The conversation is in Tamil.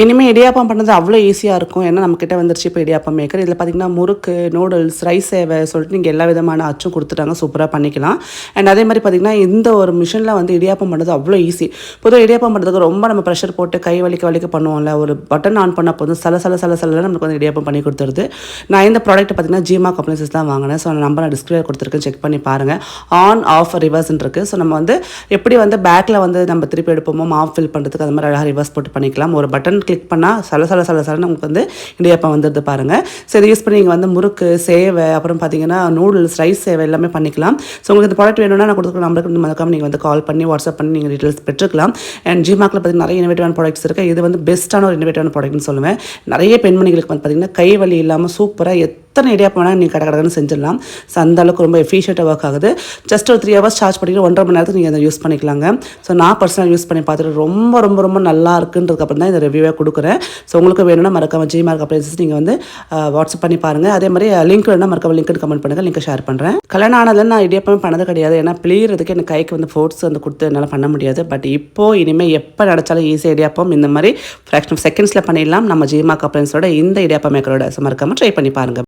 இனிமேல் இடியாப்பம் பண்ணுறது அவ்வளோ ஈஸியாக இருக்கும். ஏன்னா நம்மக்கிட்ட வந்துருச்சு இப்போ இடியாப்பம் மேக்கர் இதில் பார்த்தீங்கன்னா முறுக்கு நூடுல்ஸ் ரைஸ் சேவை சொல்லிட்டு நீங்கள் எல்லா விதமான அச்சும் கொடுத்துட்டாங்க. சூப்பராக பண்ணிக்கலாம். அண்ட் அதே மாதிரி பார்த்தீங்கன்னா இந்த ஒரு மிஷினில் வந்து இடியாப்பம் பண்ணுறது அவ்வளோ ஈஸி பொதுவாக இடியாப்பம் பண்ணுறதுக்கு ரொம்ப நம்ம ப்ரெஷர் போட்டு கை வலிக்க வலிக்க பண்ணுவோம்ல. ஒரு பட்டன் ஆன் பண்ண போதும். சல சல சல சில நமக்கு வந்து இடியாப்பம் பண்ணி கொடுத்துருது. நான் இந்த ப்ராடக்ட் பார்த்தீங்கன்னா ஜிமா கம்பெனிசஸ் தான் வாங்கினேன். ஸோ அந்த நம்பர் நான் டிஸ்கிரிப்ஷன் கொடுத்துருக்கேன். செக் பண்ணி பாருங்கள் ஆன் ஆஃப் ரிவர்ஸ்ன்னு இருக்குது ஸோ நம்ம வந்து எப்படி வந்து பேக்கில் வந்து நம்ம திருப்பி எடுப்போமோ மாவு ஃபில் பண்ணுறதுக்கு அது மாதிரி அழகாக ரிவர்ஸ் போட்டு பண்ணிக்கலாம். ஒரு பட்டன் கிளிக் பண்ணால் சல சல சல சல நமக்கு வந்து இடியாப்பம் வந்துடுது பாருங்கள் ஸோ இதை யூஸ் பண்ணி நீங்கள் வந்து முறுக்கு சேவை அப்புறம் பார்த்தீங்கன்னா நூடுல்ஸ் ரைஸ் சேவை எல்லாமே பண்ணிக்கலாம். ஸோ உங்களுக்கு இந்த ப்ராடக்ட் வேணும்னா நான் கொடுக்குற நம்பருக்கு மறக்காம நீங்கள் வந்து கால் பண்ணி வாட்ஸ்அப் பண்ணி நீங்கள் டீட்டெயில்ஸ் பெற்றுக்கலாம். அண்ட் ஜிமாக்கில் பார்த்தீங்கன்னா நிறைய இனோவேட்டிவான ப்ராடக்ட்ஸ் இருக்குது இது வந்து பெஸ்ட்டான ஒரு இனோவேட்டிவான ப்ராடக்ட்னு சொல்லுவேன். நிறைய பெண்மணிகளுக்கு வந்து பார்த்தீங்கன்னா கை வலி இல்லாமல் சூப்பராக எத்தனை இடியாப்பம் வேணால் நீங்கள் கடை கடைன்னு செஞ்சிடலாம். ஸோ அந்த அளவுக்கு ரொம்ப எஃபிஷியண்ட்டாக ஒர்க் ஆகுது. ஜஸ்ட் ஒரு த்ரீ ஹவர்ஸ் சார்ஜ் பண்ணிட்டு ஒன்றரை மணி நேரத்துக்கு நீங்கள் அதை யூஸ் பண்ணிக்கலாங்க. ஸோ நான் பர்சனல் யூஸ் பண்ணி பார்த்துட்டு ரொம்ப ரொம்ப ரொம்ப நல்லா இருக்குன்றதுக்கு அப்புறம் தான் இந்த ரிவ்யூவே கொடுக்குறேன். ஸோ உங்களுக்கு வேணும்னா மறக்காம ஜி மார்க் அப்ளைன்சஸ் நீங்கள் வந்து வாட்ஸ்அப் பண்ணி பாருங்கள் அதே மாதிரி லிங்க் வேணும்னா மறக்காம லிங்க் கமெண்ட் பண்ணுங்கள் லிங்க் ஷேர் பண்ணுறேன் கல்யாணம் ஆனதில் நான் இடியப்பமே பண்ணது கிடையாது. ஏன்னா பிளீறதுக்கு எனக்கு கைக்கு வந்து ஃபோர்ட்ஸ் வந்து கொடுத்து என்னால் பண்ண முடியாது. பட் இப்போ இனிமேல் எப்போ நினச்சாலும் ஈஸியாக இடியாப்பம் இந்த மாதிரி ஃப்ராக்ஷன் ஆஃப் செகண்ட்ஸில் பண்ணிடலாம். நம்ம ஜிமாக் அப்ளைன்ஸோட இந்த இடியாப்பம் மேக்கரோட ஸோ மறக்காம ட்ரை பண்ணி பாருங்கள்